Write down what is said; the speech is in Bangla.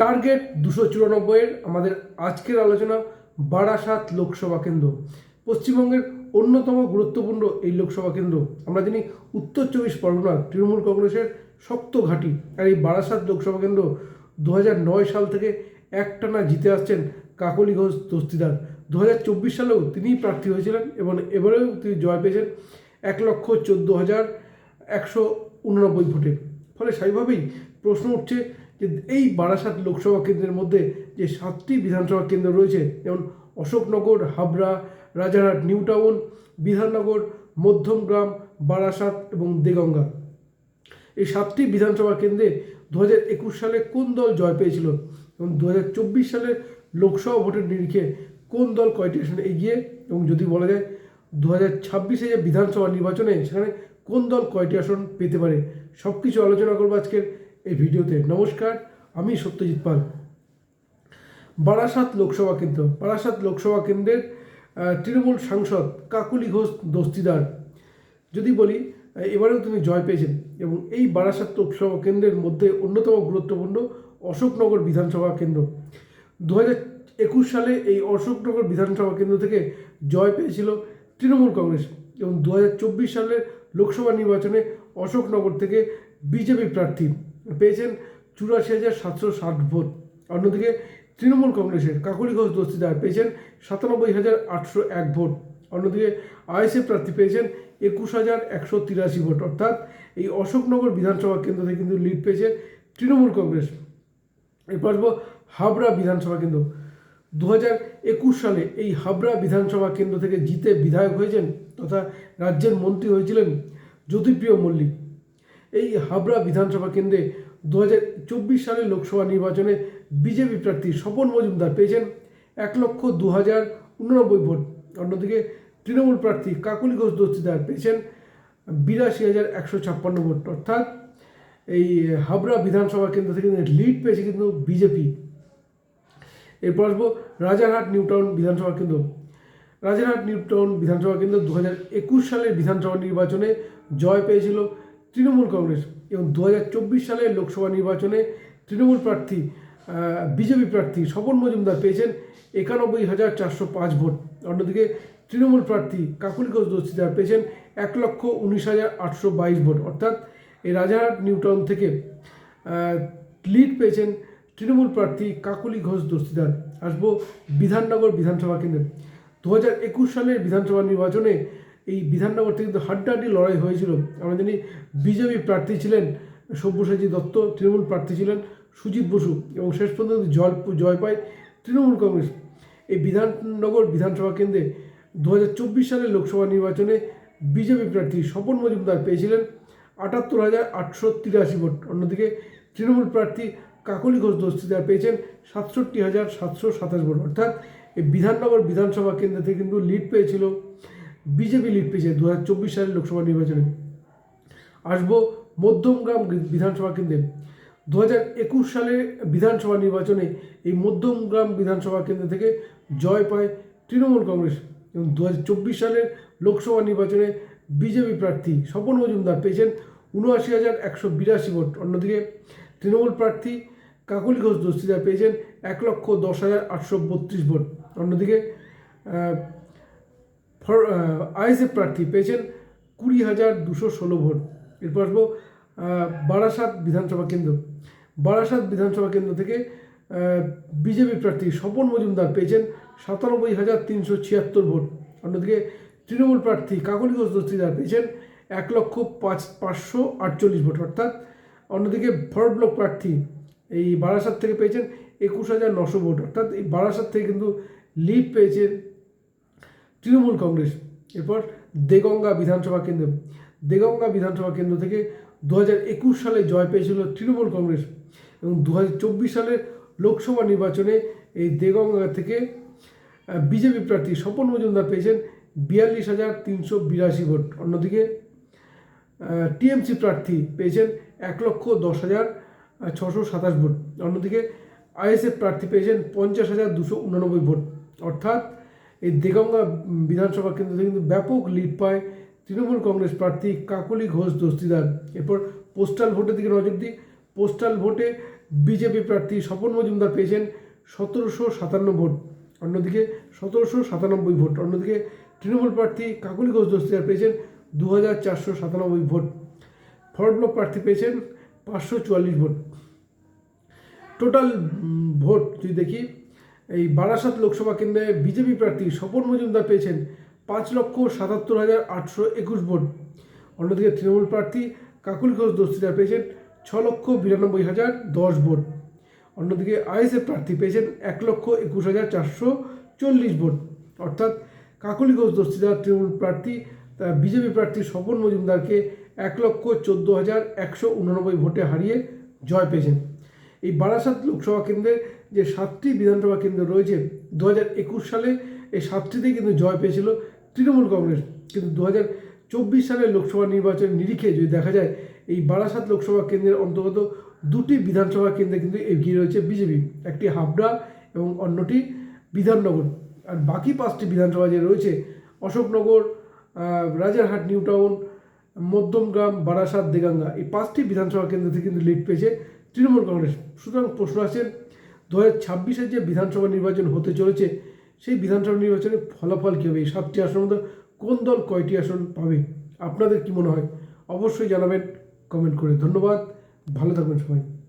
টার্গেট দুশো চুরানব্বইয়ের আমাদের আজকের আলোচনা বারাসাত লোকসভা কেন্দ্র। পশ্চিমবঙ্গের অন্যতম গুরুত্বপূর্ণ এই লোকসভা কেন্দ্র। আমরা জানি উত্তর চব্বিশ পরগনা তৃণমূল কংগ্রেসের শক্ত ঘাঁটি। আর এই বারাসাত লোকসভা কেন্দ্র দু নয় সাল থেকে একটানা জিতে আসছেন কাকলি ঘোষ দস্তিদার। দু হাজার চব্বিশ সালেও তিনিই প্রার্থী হয়েছিলেন এবং এবারেও তিনি জয় পেয়েছেন এক লক্ষ চোদ্দ হাজার একশো উননব্বই ভোটে। ফলে স্বাভাবিকভাবেই প্রশ্ন উঠছে যে এই বারাসাত লোকসভা কেন্দ্রের মধ্যে যে সাতটি বিধানসভা কেন্দ্র রয়েছে, যেমন অশোকনগর, হাবড়া, রাজারহাট নিউ টাউন বিধাননগর, মধ্যমগ্রাম, বারাসাত এবং দেগঙ্গা। এই সাতটি বিধানসভা কেন্দ্রে দু একুশ সালে কোন দল জয় পেয়েছিল? এবং দু চব্বিশ সালের লোকসভা ভোটের নিরিখে কোন দল কয়টি আসনে এগিয়ে? এবং যদি বলা যায় দু হাজার ছাব্বিশে যে বিধানসভা নির্বাচনে সেখানে কোন দল কয়টি আসন পেতে পারে? সব কিছু আলোচনা করব আজকের এই ভিডিওতে নমস্কার, আমি সত্যজিৎ পাল। বারাসাত লোকসভা কেন্দ্র, বারাসাত লোকসভা কেন্দ্রের তৃণমূল সাংসদ কাকুলি ঘোষ দস্তিদার। যদি বলি এবারেও তিনি জয় পেয়েছেন এবং এই বারাসাত লোকসভা কেন্দ্রের মধ্যে অন্যতম গুরুত্বপূর্ণ অশোকনগর বিধানসভা কেন্দ্র। দু একুশ সালে এই অশোকনগর বিধানসভা কেন্দ্র থেকে জয় পেয়েছিল তৃণমূল কংগ্রেস এবং দু হাজার চব্বিশ সালের লোকসভা নির্বাচনে অশোকনগর থেকে বিজেপি প্রার্থী। পেয়েছেন চুরাশি হাজার সাতশো ষাট ভোট। অন্যদিকে তৃণমূল কংগ্রেসের কাকুলি ঘোষ দস্তিদার পেয়েছেন সাতানব্বই হাজার আটশো এক ভোট। অন্যদিকে আইএসএফ প্রার্থী পেয়েছেন একুশ হাজার একশো তিরাশি ভোট। অর্থাৎ এই অশোকনগর বিধানসভা কেন্দ্র থেকে কিন্তু লিড পেয়েছে তৃণমূল কংগ্রেস। এরপর আসব হাবড়া বিধানসভা কেন্দ্র। দু হাজার একুশ সালে এই হাবড়া বিধানসভা কেন্দ্র থেকে জিতে বিধায়ক হয়েছেন তথা রাজ্যের মন্ত্রী হয়েছিলেন জ্যোতিপ্রিয় মল্লিক। এই হাবড়া বিধানসভা কেন্দ্রে দু হাজার চব্বিশ সালের লোকসভা নির্বাচনে বিজেপি প্রার্থী স্বপন মজুমদার পেয়েছেন এক লক্ষ দু হাজার উননব্বই ভোট। অন্যদিকে তৃণমূল প্রার্থী কাকুলি ঘোষ দস্তিদার পেয়েছেন বিরাশি হাজার একশো ছাপ্পান্ন ভোট। অর্থাৎ এই হাবড়া বিধানসভা কেন্দ্র থেকে লিড পেয়েছে কিন্তু বিজেপি। এরপর আসব রাজারহাট নিউটাউন বিধানসভা কেন্দ্র। রাজারহাট নিউটাউন বিধানসভা কেন্দ্র দু হাজার একুশ সালের বিধানসভা নির্বাচনে জয় পেয়েছিল তৃণমূল কংগ্রেস এবং দু সালের লোকসভা নির্বাচনে তৃণমূল প্রার্থী বিজেপি প্রার্থী স্বপন মজুমদার পেয়েছেন একানব্বই হাজার চারশো পাঁচ ভোট। অন্যদিকে তৃণমূল প্রার্থী কাকুলি ঘোষ দস্তিদার পেয়েছেন এক লক্ষ উনিশ হাজার আটশো বাইশ ভোট। অর্থাৎ এই রাজারহাট নিউটাউন থেকে লিড পেয়েছেন তৃণমূল প্রার্থী কাকুলি ঘোষ দস্তিদার। আসব বিধাননগর বিধানসভা কেন্দ্রে। দু হাজার একুশ সালের বিধানসভা নির্বাচনে এই বিধাননগর থেকে কিন্তু হাড্ডাহাড্ডি লড়াই হয়েছিল। আমরা জানি বিজেপি প্রার্থী ছিলেন সব্যসাচী দত্ত, তৃণমূল প্রার্থী ছিলেন সুজিত বসু এবং শেষ পর্যন্ত জয় জয় পায় তৃণমূল কংগ্রেস। এই বিধাননগর বিধানসভা কেন্দ্রে দু হাজার চব্বিশ সালের লোকসভা নির্বাচনে বিজেপি প্রার্থী স্বপন মজুমদার পেয়েছিলেন আটাত্তর হাজার আটশো তিরাশি ভোট। অন্যদিকে তৃণমূল প্রার্থী কাকলি ঘোষ দস্তিদার পেয়েছেন সাতষট্টি হাজার সাতশো সাতাশ ভোট। অর্থাৎ এই বিধাননগর বিধানসভা কেন্দ্র থেকে কিন্তু লিড পেয়েছিল বিজেপি লিড পেয়েছে দু হাজার চব্বিশ সালের লোকসভা নির্বাচনে। আসব মধ্যমগ্রাম বিধানসভা কেন্দ্রে। দু হাজার একুশ সালে বিধানসভা নির্বাচনে এই মধ্যমগ্রাম বিধানসভা কেন্দ্র থেকে জয় পায় তৃণমূল কংগ্রেস এবং দু হাজার চব্বিশ সালের লোকসভা নির্বাচনে বিজেপি প্রার্থী স্বপন মজুমদার পেয়েছেন উনআশি হাজার একশো বিরাশি ভোট। অন্যদিকে তৃণমূল প্রার্থী কাকলি ঘোষ দস্তিদার পেয়েছেন এক লক্ষ দশ হাজার আটশো বত্রিশ ভোট। অন্যদিকে আইএসএফ প্রার্থী পেয়েছেন কুড়ি হাজার দুশো ষোলো ভোট। এরপর আসব বারাসাত বিধানসভা কেন্দ্র। বারাসাত বিধানসভা কেন্দ্র থেকে বিজেপি প্রার্থী স্বপন মজুমদার পেয়েছেন সাতানব্বই হাজার তিনশো ছিয়াত্তর ভোট। অন্যদিকে তৃণমূল প্রার্থী কাকলি ঘোষ দস্তিদার পেয়েছেন এক লক্ষ পাঁচ, পাঁচশো আটচল্লিশ ভোট অর্থাৎ, অন্যদিকে ফরওয়ার্ড ব্লক প্রার্থী এই বারাসাত থেকে পেয়েছেন একুশ হাজার নশো ভোট। অর্থাৎ এই বারাসাত থেকে কিন্তু লিড পেয়েছেন তৃণমূল কংগ্রেস, এরপর দেগঙ্গা বিধানসভা কেন্দ্র। দেগঙ্গা বিধানসভা কেন্দ্র থেকে দু একুশ সালে জয় পেয়েছিল তৃণমূল কংগ্রেস এবং দু চব্বিশ সালের লোকসভা নির্বাচনে এই দেগঙ্গা থেকে বিজেপি প্রার্থী স্বপন মজুমদার পেয়েছেন বিয়াল্লিশ হাজার তিনশো বিরাশি ভোট। অন্যদিকে টিএমসি প্রার্থী পেয়েছেন এক লক্ষ দশ হাজার ছশো সাতাশ ভোট। অন্যদিকে, আইএসএফ প্রার্থী পেয়েছেন পঞ্চাশ হাজার দুশো উননব্বই ভোট। অর্থাৎ এই দেগঙ্গা বিধানসভা কেন্দ্র থেকে কিন্তু ব্যাপক লিড পায় তৃণমূল কংগ্রেস প্রার্থী কাকলি ঘোষ দস্তিদার। এরপর পোস্টাল ভোটের দিকে নজর দিই। পোস্টাল ভোটে বিজেপি প্রার্থী স্বপন মজুমদার পেয়েছেন সতেরোশো সাতান্ন ভোট। অন্যদিকে সতেরোশো সাতানব্বই ভোট। অন্যদিকে তৃণমূল প্রার্থী কাকলি ঘোষ দস্তিদার পেয়েছেন দু হাজার চারশো সাতানব্বই ভোট। ফরওয়ার্ড ব্লক প্রার্থী পেয়েছেন পাঁচশো চুয়াল্লিশ ভোট। টোটাল ভোট যদি দেখি এই বারাসাত লোকসভা কেন্দ্রে বিজেপি প্রার্থী স্বপন মজুমদার পেয়েছেন পাঁচ লক্ষ সাতাত্তর হাজার আটশো একুশ ভোট। অন্যদিকে তৃণমূল প্রার্থী কাকুল ঘোষ দস্তিদার পেয়েছেন ছ লক্ষ বিরানব্বই হাজার দশ ভোট। অন্যদিকে আইএসএফ প্রার্থী পেয়েছেন এক লক্ষ একুশ হাজার চারশো চল্লিশ ভোট। অর্থাৎ কাকুলি ঘোষ দস্তিদার তৃণমূল প্রার্থী বিজেপি প্রার্থী স্বপন মজুমদারকে এক লক্ষ চোদ্দ হাজার একশো উননব্বই ভোটে হারিয়ে জয় পেয়েছেন। এই বারাসাত লোকসভা কেন্দ্রে যে সাতটি বিধানসভা কেন্দ্র রয়েছে দু একুশ সালে এই সাতটিতেই কিন্তু জয় পেয়েছিল তৃণমূল কংগ্রেস। কিন্তু দু চব্বিশ সালের লোকসভা নির্বাচনের নিরিখে যদি দেখা যায়, এই বারাসাত লোকসভা কেন্দ্রের অন্তর্গত দুটি বিধানসভা কেন্দ্রে কিন্তু এগিয়ে রয়েছে বিজেপি। একটি হাবড়া এবং অন্যটি বিধাননগর। আর বাকি পাঁচটি বিধানসভা যে রয়েছে, অশোকনগর রাজারহাট নিউ টাউন মধ্যমগ্রাম, বারাসাত, দেগাঙ্গা, এই পাঁচটি বিধানসভা কেন্দ্র থেকে কিন্তু লিড পেয়েছে তৃণমূল কংগ্রেস। সুতরাং প্রশ্ন আছে দু হাজার যে বিধানসভা নির্বাচন হতে চলেছে, সেই বিধানসভা নির্বাচনের ফলাফল কী হবে? এই সাতটি আসনের মধ্যে কোন দল কয়টি আসন পাবে? আপনাদের কি মনে হয়? অবশ্যই জানাবেন, কমেন্ট করে। ধন্যবাদ, ভালো থাকবেন সবাই।